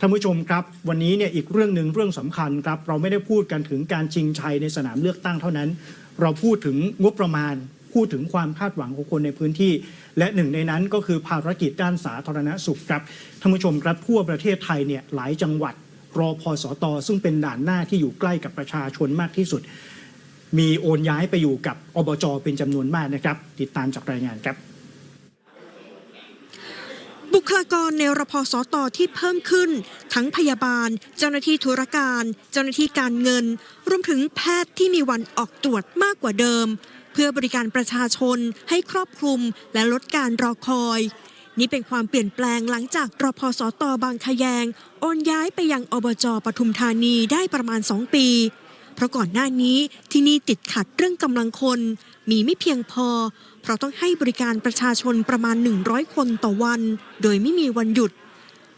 ท่านผู้ชมครับ วันนี้เนี่ยอีกเรื่องหนึ่งเรื่องสำคัญครับ เราไม่ได้พูดกันถึงการชิงชัยในสนามเลือกตั้งเท่านั้น เราพูดถึงงบประมาณ พูดถึงความคาดหวังของคนในพื้นที่ และหนึ่งในนั้นก็คือภารกิจด้านสาธารณสุขครับท่านผู้ชมครับทั่วประเทศไทยเนี่ยหลายจังหวัดรอพอสตซึ่งเป็นด่านหน้าที่อยู่ใกล้กับประชาชนมากที่สุด มีโอนย้ายไปอยู่กับอบจเป็นจำนวนมากนะครับ ติดตามจากรายงานครับ บุคลากรในรพสตที่เพิ่มขึ้น ทั้งพยาบาล เจ้าหน้าที่ธุรการ เจ้าหน้าที่การเงิน รวมถึงแพทย์ที่มีวันออกตรวจมากกว่าเดิม เพื่อบริการประชาชนให้ครอบคลุมและลดการรอคอย นี่เป็นความเปลี่ยนแปลงหลังจากรพสตบางขยงโอนย้ายไปยังอบจปทุมธานีได้ประมาณ 2 ปี เพราะก่อนหน้านี้ที่นี่ติดขัดเรื่องกำลังคน มีไม่เพียงพอ เพราะต้องให้บริการประชาชนประมาณ 100 คนต่อวัน โดยไม่มีวันหยุด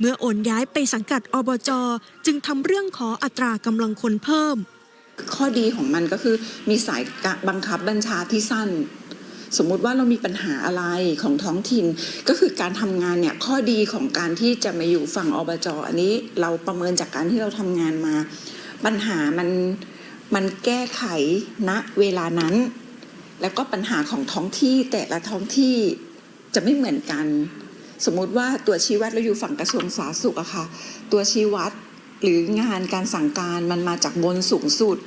เมื่อโอนย้ายไปสังกัดอบจจึงทำเรื่องขออัตรากำลังคนเพิ่ม ข้อดีของมันก็คือมีสายบังคับบัญชาที่สั้นสมมุติว่าเรามีปัญหาอะไรของท้องถิ่น ก็คือการทำงานเนี่ยข้อดีของการที่จะมาอยู่ฝั่งอบจอันนี้ เราประเมินจากการที่เราทำงานมา ปัญหามัน มันแก้ไขณเวลานั้น แล้วก็ปัญหาของท้องที่แต่ละท้องที่จะไม่เหมือนกัน สมมุติว่าตัวชี้วัดเราอยู่ฝั่งกระทรวงสาธารณสุขอะค่ะ ตัวชี้วัดหรืองานการสั่งการมันมาจากบนสูงสุด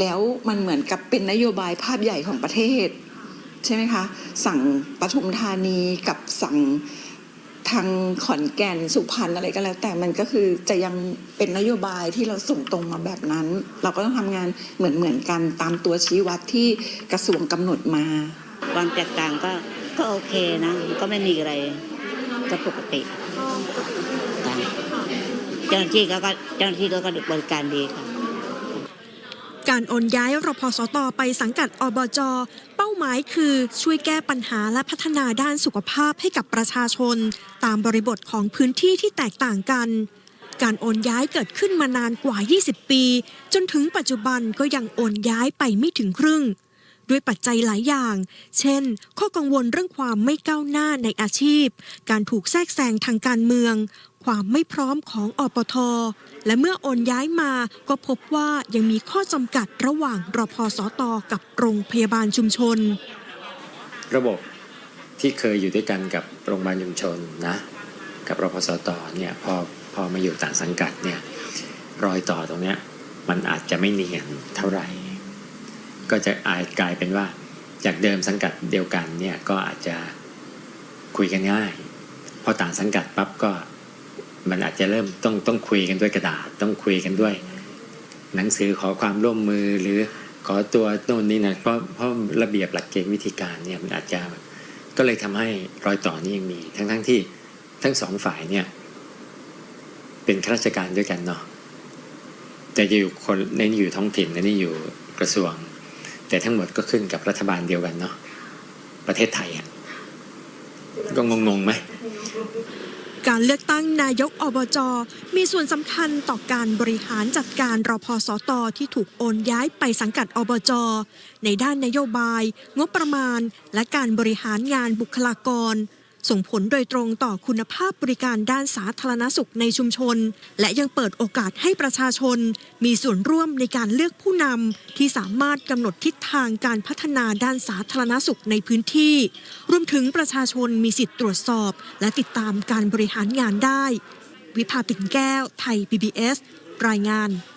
แล้วมันเหมือนกับเป็นนโยบายภาพใหญ่ของประเทศ ใช่ไหมคะ สั่งปทุมธานีกับสั่ง ทางขอนแก่นสุพรรณอะไรก็แล้ว แต่มันก็คือจะยังเป็นนโยบายที่เราส่งตรงมาแบบนั้น เราก็ต้องทำงานเหมือนเหมือนๆกันตามตัวชี้วัดที่กระทรวงกำหนดมาความแตกต่างก็ก็โอเคนะ ก็ไม่มีอะไรก็ปกติจ้ะเจ้าหน้าที่ก็ก็เจ้าหน้าที่ก็ก็บริการดีค่ะการโอนย้ายรพสตไปสังกัดอบจเป้า หมายคือช่วยแก้ปัญหาและพัฒนาด้านสุขภาพให้กับประชาชน ตามบริบทของพื้นที่ที่แตกต่างกัน การโอนย้ายเกิดขึ้นมานานกว่า 20 ปี จนถึงปัจจุบันก็ยังโอนย้ายไปไม่ถึงครึ่ง ด้วยปัจจัยหลายอย่าง เช่น ข้อกังวลเรื่องความไม่ก้าวหน้าในอาชีพ การถูกแทรกแซงทางการเมือง ความไม่พร้อมของอปท และเมื่อโอนย้ายมาก็พบว่ายังมีข้อจำกัดระหว่างรพสตกับโรงพยาบาลชุมชน ระบบที่เคยอยู่ด้วยกันกับโรงพยาบาลชุมชนนะ กับรพสตเนี่ยพอพอมาอยู่ต่างสังกัดเนี่ยรอยต่อตรงเนี้ยมันอาจจะไม่เนียนเท่าไหร่ ก็จะอาจกลายเป็นว่า จากเดิมสังกัดเดียวกันเนี่ยก็อาจจะคุยกันง่าย พอต่างสังกัดปั๊บก็ มันอาจจะเริ่มต้องต้องคุยกันด้วยกระดาษ ต้องคุยกันด้วย หนังสือขอความร่วมมือหรือขอตัวโน่นนี่นะเพราะเพราะระเบียบหลักเกณฑ์วิธีการเนี่ยมันอาจจะก็เลยทำให้รอยต่อนี่ยังมี ทั้งทั้งที่ทั้งสองฝ่ายเนี่ย เป็นข้าราชการด้วยกันเนาะแต่จะอยู่คนในนี่อยู่ท้องถิ่นในนี่อยู่กระทรวง แต่ทั้งหมดก็ขึ้นกับรัฐบาลเดียวกันเนาะประเทศไทยอะก็งงๆไหม การเลือกตั้งนายกอบจ มีส่วนสำคัญต่อการบริหารจัดการรพสตที่ถูกโอนย้ายไปสังกัดอบจ ในด้านนโยบาย งบประมาณ และการบริหารงานบุคลากร ส่งผลโดยตรงต่อคุณภาพบริการด้านสาธารณสุขในชุมชน และยังเปิดโอกาสให้ประชาชน มีส่วนร่วมในการเลือกผู้นำที่สามารถกำหนดทิศทางการพัฒนาด้านสาธารณสุขในพื้นที่ รวมถึงประชาชนมีสิทธิ์ตรวจสอบ และติดตามการบริหารงานได้ วิภาปิ่นแก้ว ไทย PBS รายงาน